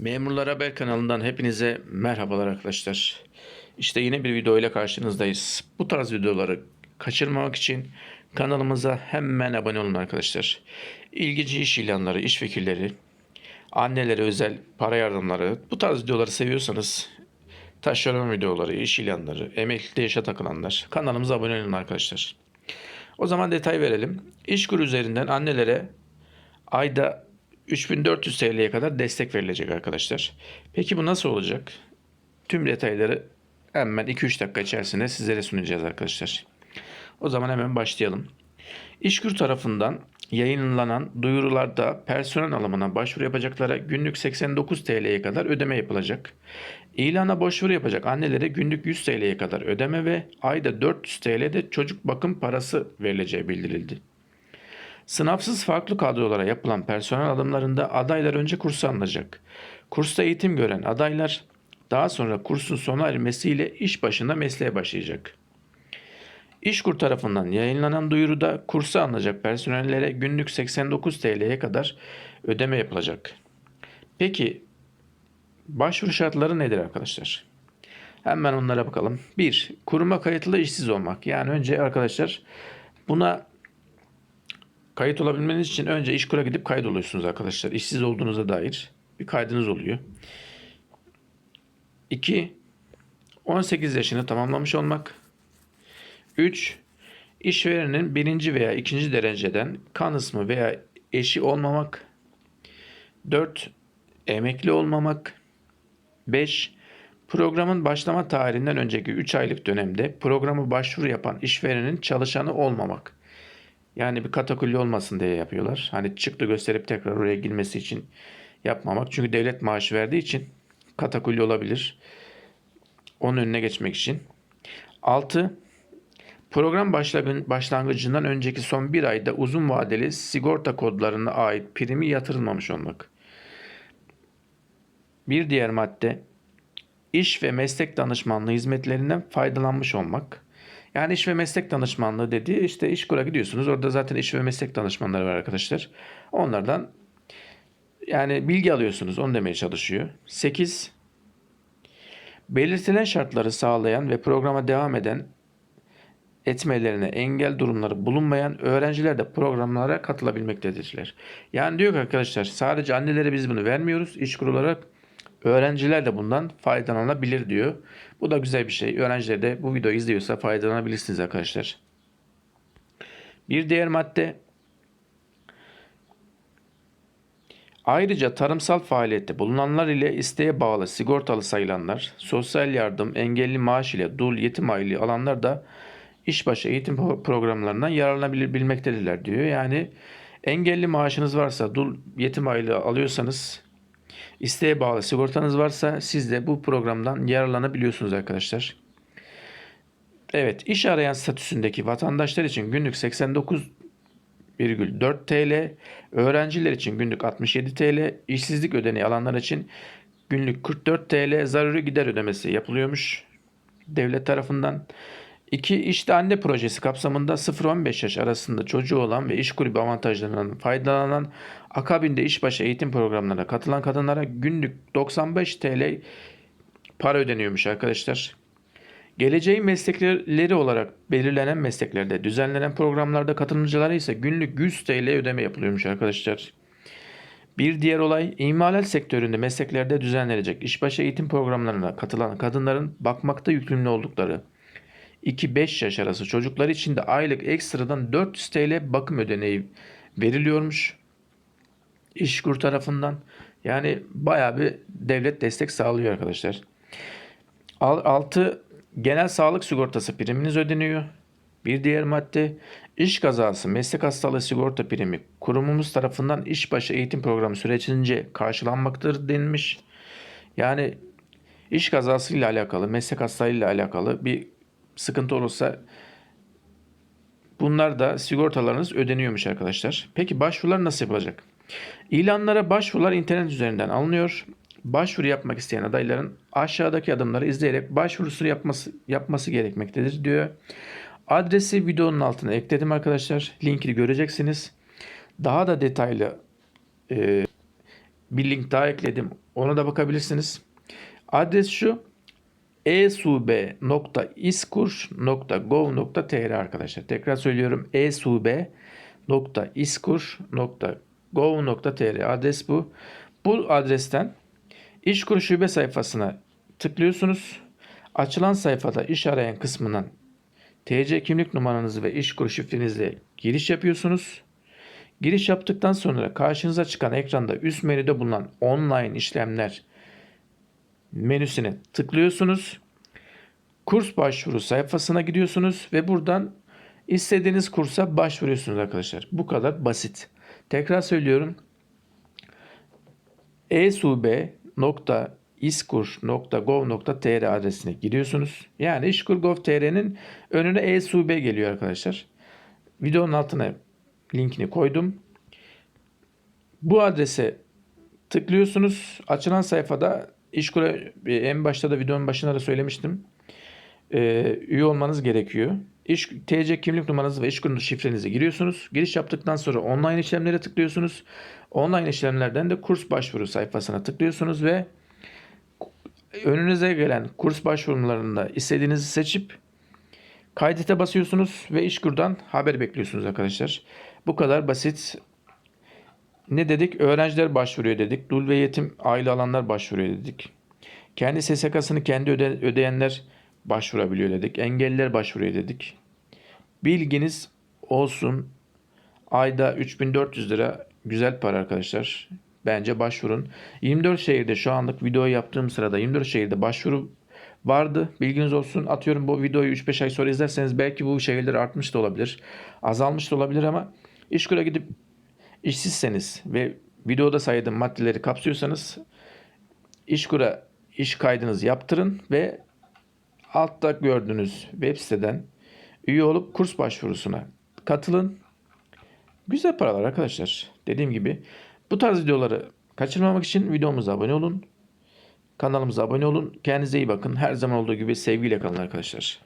Memurlar Haber kanalından hepinize merhabalar arkadaşlar. İşte yine bir video ile karşınızdayız. Bu tarz videoları kaçırmamak için kanalımıza hemen abone olun arkadaşlar. İlginç iş ilanları, iş fikirleri, annelere özel para yardımları, bu tarz videoları seviyorsanız taşeron videoları, iş ilanları, emeklilikte yaşa takılanlar kanalımıza abone olun arkadaşlar. O zaman detay verelim. İşkur üzerinden annelere ayda 3400 TL'ye kadar destek verilecek arkadaşlar. Peki bu nasıl olacak? Tüm detayları hemen 2-3 dakika içerisinde sizlere sunacağız arkadaşlar. O zaman hemen başlayalım. İşkur tarafından yayınlanan duyurularda personel alımına başvuru yapacaklara günlük 89 TL'ye kadar ödeme yapılacak. İlana başvuru yapacak annelere günlük 100 TL'ye kadar ödeme ve ayda 400 TL'de çocuk bakım parası verileceği bildirildi. Sınavsız farklı kadrolara yapılan personel alımlarında adaylar önce kursa alınacak. Kursta eğitim gören adaylar daha sonra kursun sona ermesiyle iş başında mesleğe başlayacak. İşkur tarafından yayınlanan duyuruda kursa alınacak personellere günlük 89 TL'ye kadar ödeme yapılacak. Peki başvuru şartları nedir arkadaşlar? Hemen onlara bakalım. 1. Kuruma kayıtlı işsiz olmak. Yani önce arkadaşlar buna Kayıt olabilmeniz için önce İşkur'a gidip kayıt oluyorsunuz arkadaşlar. İşsiz olduğunuza dair bir kaydınız oluyor. 2. 18 yaşını tamamlamış olmak. 3. İşverenin birinci veya ikinci dereceden kan ısmı veya eşi olmamak. 4. Emekli olmamak. 5. Programın başlama tarihinden önceki 3 aylık dönemde programı başvuru yapan işverenin çalışanı olmamak. Yani bir katakulli olmasın diye yapıyorlar. Hani çıktı gösterip tekrar oraya girmesi için yapmamak. Çünkü devlet maaşı verdiği için katakulli olabilir. Onun önüne geçmek için. 6. Program başlangıcından önceki son bir ayda uzun vadeli sigorta kodlarına ait primi yatırılmamış olmak. Bir diğer madde iş ve meslek danışmanlığı hizmetlerinden faydalanmış olmak. Yani iş ve meslek danışmanlığı dediği işte İşkur'a gidiyorsunuz. Orada zaten iş ve meslek danışmanları var arkadaşlar. Onlardan yani bilgi alıyorsunuz. Onu demeye çalışıyor. 8. Belirtilen şartları sağlayan ve programa devam eden etmelerine engel durumları bulunmayan öğrenciler de programlara katılabilmektedirler. Yani diyor ki arkadaşlar sadece annelere biz bunu vermiyoruz. İşkur olarak Öğrenciler de bundan faydalanabilir diyor. Bu da güzel bir şey. Öğrenciler de bu videoyu izliyorsa faydalanabilirsiniz arkadaşlar. Bir diğer madde Ayrıca tarımsal faaliyette bulunanlar ile isteğe bağlı sigortalı sayılanlar, sosyal yardım, engelli maaş ile dul yetim aylığı alanlar da işbaşı eğitim programlarından yararlanabilir bilmektedirler diyor. Yani engelli maaşınız varsa, dul yetim aylığı alıyorsanız İsteğe bağlı sigortanız varsa siz de bu programdan yararlanabiliyorsunuz arkadaşlar. Evet iş arayan statüsündeki vatandaşlar için günlük 89,4 TL, öğrenciler için günlük 67 TL, işsizlik ödeneği alanlar için günlük 44 TL zaruri gider ödemesi yapılıyormuş devlet tarafından. İki işte anne projesi kapsamında 0-15 yaş arasında çocuğu olan ve iş kulübü avantajlarından faydalanan akabinde işbaşı eğitim programlarına katılan kadınlara günlük 95 TL para ödeniyormuş arkadaşlar. Geleceğin meslekleri olarak belirlenen mesleklerde düzenlenen programlarda katılımcılara ise günlük 100 TL ödeme yapılıyormuş arkadaşlar. Bir diğer olay imalat sektöründe mesleklerde düzenlenecek işbaşı eğitim programlarına katılan kadınların bakmakta yükümlü oldukları 2-5 yaş arası çocuklar için de aylık ekstradan 400 TL bakım ödeneği veriliyormuş. İşkur tarafından. Yani bayağı bir devlet destek sağlıyor arkadaşlar. 6. Genel sağlık sigortası priminiz ödeniyor. Bir diğer madde iş kazası meslek hastalığı sigorta primi kurumumuz tarafından işbaşı eğitim programı sürecince karşılanmaktadır denilmiş. Yani iş kazası ile alakalı, meslek hastalığı ile alakalı bir sıkıntı olursa bunlar da sigortalarınız ödeniyormuş arkadaşlar. Peki başvurular nasıl yapılacak? İlanlara başvurular internet üzerinden alınıyor. Başvuru yapmak isteyen adayların aşağıdaki adımları izleyerek başvurusunu yapması, yapması gerekmektedir diyor. Adresi videonun altına ekledim arkadaşlar. Linkini göreceksiniz. Daha da detaylı e, bir link daha ekledim. Ona da bakabilirsiniz. Adres şu esube.iskur.gov.tr arkadaşlar. Tekrar söylüyorum esube.iskur.gov.tr adres bu. Bu adresten İşkur şube sayfasına tıklıyorsunuz. Açılan sayfada iş arayan kısmından TC kimlik numaranızı ve İşkur şifrenizle giriş yapıyorsunuz. Giriş yaptıktan sonra karşınıza çıkan ekranda üst menüde bulunan online işlemler menüsüne tıklıyorsunuz. Kurs başvuru sayfasına gidiyorsunuz ve buradan istediğiniz kursa başvuruyorsunuz arkadaşlar. Bu kadar basit. Tekrar söylüyorum. esube.iskur.gov.tr adresine giriyorsunuz. Yani işkur.gov.tr'nin önüne esube geliyor arkadaşlar. Videonun altına linkini koydum. Bu adrese tıklıyorsunuz. Açılan sayfada İşkur'a e, en başta da videonun başında da söylemiştim. Ee, üye olmanız gerekiyor. İş, TC kimlik numaranızı ve İşkur'un şifrenizi giriyorsunuz. Giriş yaptıktan sonra online işlemlere tıklıyorsunuz. Online işlemlerden de kurs başvuru sayfasına tıklıyorsunuz ve önünüze gelen kurs başvurularında istediğinizi seçip kaydete basıyorsunuz ve İşkur'dan haber bekliyorsunuz arkadaşlar. Bu kadar basit. Ne dedik? Öğrenciler başvuruyor dedik. Dul ve yetim aile alanlar başvuruyor dedik. Kendi SSK'sını kendi öde, ödeyenler başvurabiliyor dedik. Engelliler başvuruyor dedik. Bilginiz olsun. Ayda 3400 lira güzel para arkadaşlar. Bence başvurun. 24 şehirde şu anlık video yaptığım sırada 24 şehirde başvuru vardı. Bilginiz olsun. Atıyorum bu videoyu 3-5 ay sonra izlerseniz belki bu şehirler artmış da olabilir. Azalmış da olabilir ama İşkur'a gidip işsizseniz ve videoda saydığım maddeleri kapsıyorsanız İşkur'a iş kaydınızı yaptırın ve altta gördüğünüz web siteden üye olup kurs başvurusuna katılın. Güzel paralar arkadaşlar. Dediğim gibi bu tarz videoları kaçırmamak için videomuza abone olun. Kanalımıza abone olun. Kendinize iyi bakın. Her zaman olduğu gibi sevgiyle kalın arkadaşlar.